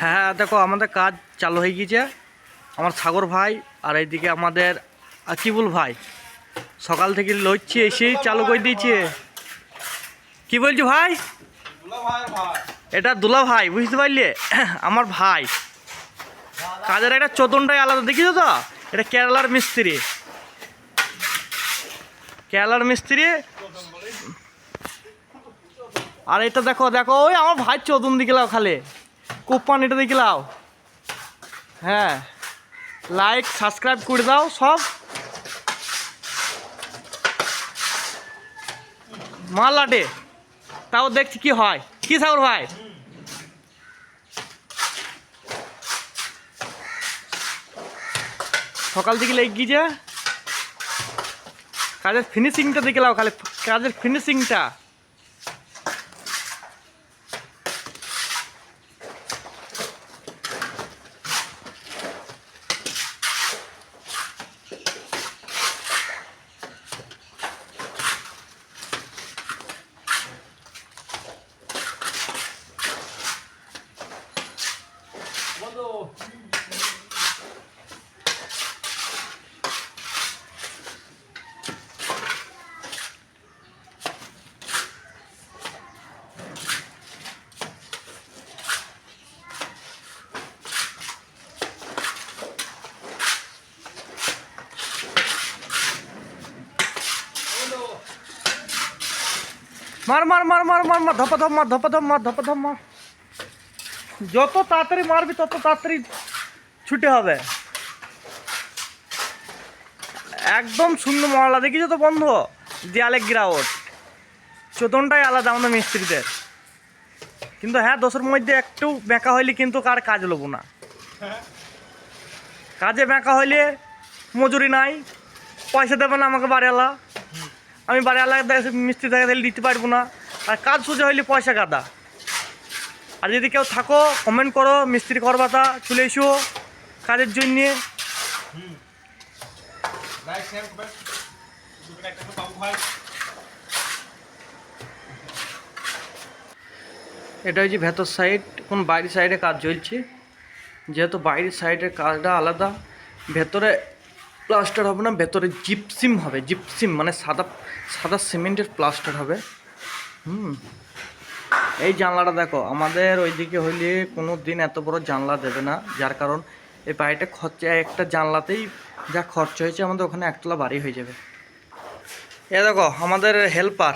হ্যাঁ দেখো, আমাদের কাজ চালু হয়ে গিয়েছে। আমার সাগর ভাই আর এইদিকে আমাদের আকিবুল ভাই। সকাল থেকে লড়ছে এসেই চালু করে দিয়েছে। কি বলছো ভাই? এটা দুলা ভাই, বুঝতে পারলে? আমার ভাই। কাজের একটা চোদনটাই আলাদা, দেখিছো তো? এটা কেরালার মিস্ত্রি। কেরালার মিস্ত্রি। আর এটা দেখো দেখো, ওই আমার ভাই চোদন দিকে খালে। কোপান এটা দিকে লাও। হ্যাঁ। লাইক সাবস্ক্রাইব করে দাও সব। মাল লাটে তাও দেখছি কি হয়। কি সাগর ভাই সকাল থেকে লেগে গিয়েছে। কাজের ফিনিশিংটা দেখে লাও খালি। কাজের ফিনিশিংটা মার মার মার মার মার মার, ধপা, ধপ, মার, ধপা, ধপ, মার, ধপা, ধপ, মার। যত তাড়াতাড়ি মারবি, তত তাড়াতাড়ি ছুটে হবে। একদম শূন্য মহলা। দেখিছো তো বন্ধ দেয়ালে গ্রাউট চোদনটাই আলাদা আমাদের মিস্ত্রিদের। কিন্তু হ্যাঁ দোষের মধ্যে একটু বেঁকা হইলে কিন্তু কার কাজ লব না। কাজে বেঁকা হইলে মজুরি নাই, পয়সা দেবে না আমাকে বাড়িওয়ালা। আমি বাড়িওয়ালা মিস্ত্রি দেখা দিলে দিতে পারব না। আর কাজ সোজা হইলে পয়সা গাদা। আর যদি কেউ থাকো কমেন্ট করো, মিস্ত্রি করবাতা, চলে এসো কাজের জন্যে। এটা হচ্ছে ভেতর সাইড কোন বাইরের সাইডে কাজ চলছে। যেহেতু বাইরের সাইডের কাজটা আলাদা, ভেতরে প্লাস্টার হবে না ভেতরে জিপসিম হবে জিপসিম মানে সাদা সাদা সিমেন্টের প্লাস্টার হবে হুম এই জানলাটা দেখো আমাদের ওইদিকে হইলে কোনো দিন এত বড় জানলা দেবে না যার কারণ এই বাড়িটা খরচা একটা জানলাতেই যা খরচ হয়েছে আমাদের ওখানে একতলা বাড়ি হয়ে যাবে এ দেখো আমাদের হেল্পার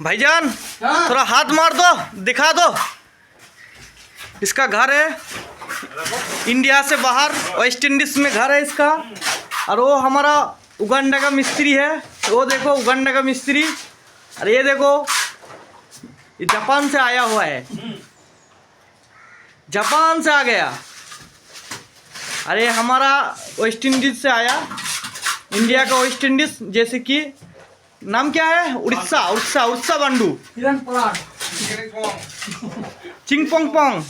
भाईजान थोड़ा हाथ मार दो दिखा दो इसका घर है इंडिया से बाहर वेस्ट इंडीज में घर है इसका। और वो हमारा उगंडा का मिस्त्री है। वो देखो उगंडा का मिस्त्री। और ये देखो जापान से आया हुआ है। जापान से आ गया। अरे हमारा वेस्ट इंडीज से आया। इंडिया का वेस्ट इंडीज जैसे कि नाम क्या है? उड़ीसा उड़ीसा उड़ीसा बंडू। चिंग पोंग पोंग।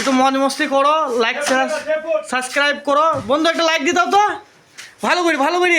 একটু মজ মস্তি করো লাইক সাবস্ক্রাইব করো। বন্ধু, একটা লাইক দিতাও তো। ভালো করি ভালো করি।